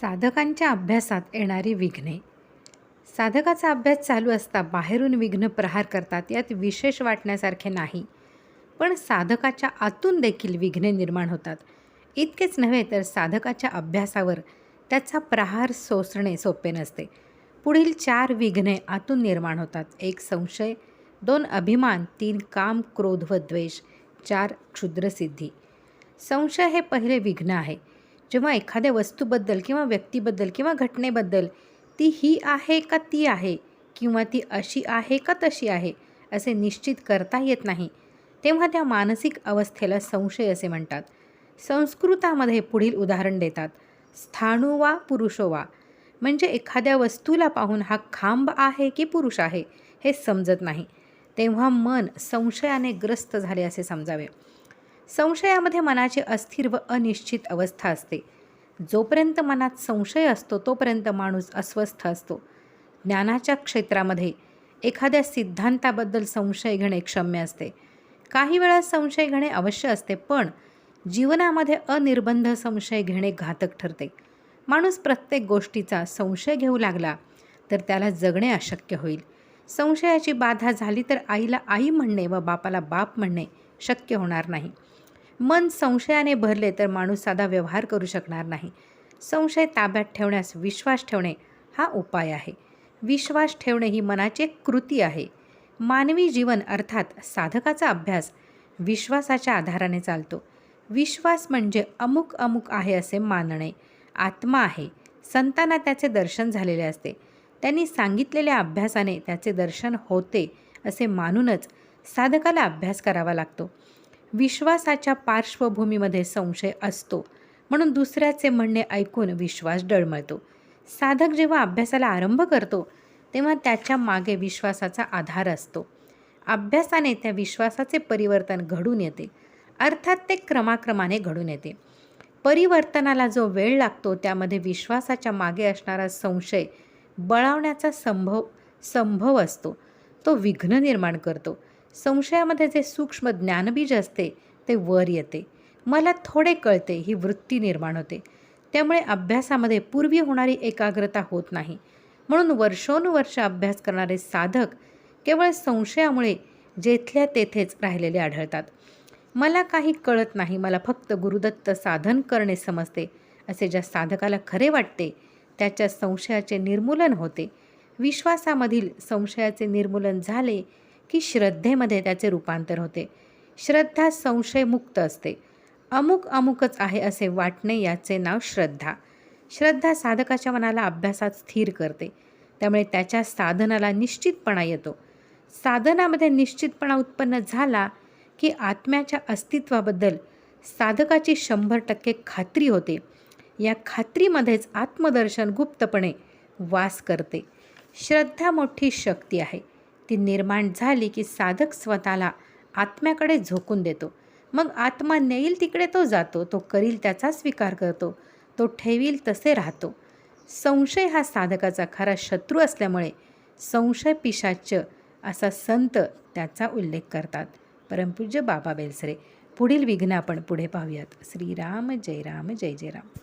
साधकांच्या अभ्यासात येणारी विघ्ने. साधकाचा अभ्यास चालू असता बाहेरून विघ्न प्रहार करतात यात विशेष वाटण्यासारखे नाही. पण साधकाच्या आतून देखील विघ्ने निर्माण होतात. इतकेच नव्हे तर साधकाच्या अभ्यासावर त्याचा प्रहार सोसणे सोपे नसते. पुढील चार विघ्ने आतून निर्माण होतात. एक संशय दोन अभिमान तीन काम क्रोध व द्वेष चार क्षुद्रसिद्धी संशय हे पहिले विघ्न आहे. जेव्हा एखाद्या वस्तूबद्दल किंवा व्यक्तीबद्दल किंवा घटनेबद्दल ती ही आहे का ती आहे किंवा ती अशी आहे का तशी आहे असे निश्चित करता येत नाही तेव्हा त्या मानसिक अवस्थेला संशय असे म्हणतात. संस्कृतामध्ये पुढील उदाहरण देतात. स्थाणू वा पुरुषो वा. म्हणजे एखाद्या वस्तूला पाहून हा खांब आहे की पुरुष आहे हे समजत नाही. तेव्हा मन संशयाने ग्रस्त झाले असे समजावे. संशयामध्ये मनाची अस्थिर व अनिश्चित अवस्था असते. जोपर्यंत मनात संशय असतो तोपर्यंत माणूस अस्वस्थ असतो. ज्ञानाच्या क्षेत्रामध्ये एखाद्या सिद्धांताबद्दल संशय घेणे क्षम्य असते. काही वेळा संशय घेणे अवश्य असते पण जीवनामध्ये अनिर्बंध संशय घेणे घातक ठरते. माणूस प्रत्येक गोष्टीचा संशय घेऊ लागला तर त्याला जगणे अशक्य होईल. संशयाची बाधा झाली तर आईला आई म्हणणे व बापाला बाप म्हणणे शक्य होणार नाही. मन संशयाने भरले तर माणूस साधा व्यवहार करू शकणार नाही. संशय ताब्यात ठेवण्यास विश्वास ठेवणे हा उपाय आहे. विश्वास ठेवणे ही मनाची एक कृती आहे. मानवी जीवन अर्थात साधकाचा अभ्यास विश्वासाच्या आधाराने चालतो. विश्वास म्हणजे अमुक अमुक आहे असे मानणे. आत्मा आहे. संतांना त्याचे दर्शन झालेले असते. त्यांनी सांगितलेल्या अभ्यासाने त्याचे दर्शन होते असे मानूनच साधकाला अभ्यास करावा लागतो. विश्वासाच्या पार्श्वभूमीमध्ये संशय असतो म्हणून दुसऱ्याचे म्हणणे ऐकून विश्वास डळमळतो. साधक जेव्हा अभ्यासाला आरंभ करतो तेव्हा त्याच्यामागे विश्वासाचा आधार असतो. अभ्यासाने त्या विश्वासाचे परिवर्तन घडून येते. अर्थात ते क्रमाक्रमाने घडून येते. परिवर्तनाला जो वेळ लागतो त्यामध्ये विश्वासाच्या मागे असणारा संशय बळावण्याचा संभव संभव असतो. तो विघ्न निर्माण करतो. संशयामध्ये जे सूक्ष्म ज्ञानबीज असते ते वर येते. मला थोडे कळते ही वृत्ती निर्माण होते. त्यामुळे अभ्यासामध्ये पूर्वी होणारी एकाग्रता होत नाही. म्हणून वर्षोनुवर्ष अभ्यास करणारे साधक केवळ संशयामुळे जेथल्या तेथेच राहिलेले आढळतात. मला काही कळत नाही मला फक्त गुरुदत्त साधन करणे समजते असे ज्या साधकाला खरे वाटते त्याच्या संशयाचे निर्मूलन होते. विश्वासामधील संशयाचे निर्मूलन झाले की श्रद्धेमध्ये त्याचे रूपांतर होते. श्रद्धा संशयमुक्त असते. अमुक अमुकच आहे असे वाटणे याचे नाव श्रद्धा. श्रद्धा साधकाच्या मनाला अभ्यासात स्थिर करते. त्यामुळे त्याच्या साधनाला निश्चितपणा येतो. साधनामध्ये निश्चितपणा उत्पन्न झाला की आत्म्याच्या अस्तित्वाबद्दल साधकाची शंभर टक्के खात्री होते. या खात्रीमध्येच आत्मदर्शन गुप्तपणे वास करते. श्रद्धा मोठी शक्ती आहे. ती निर्माण झाली की साधक स्वतःला आत्म्याकडे झोकून देतो. मग आत्मा नेईल तिकडे तो जातो तो करील त्याचा स्वीकार करतो तो ठेवील तसे राहतो. संशय हा साधकाचा खरा शत्रू असल्यामुळे संशय पिशाच्य असा संत त्याचा उल्लेख करतात. परमपूज्य बाबा बेलसरे. पुढील विघ्न आपण पुढे पाहूयात. श्रीराम जय राम जय जय राम.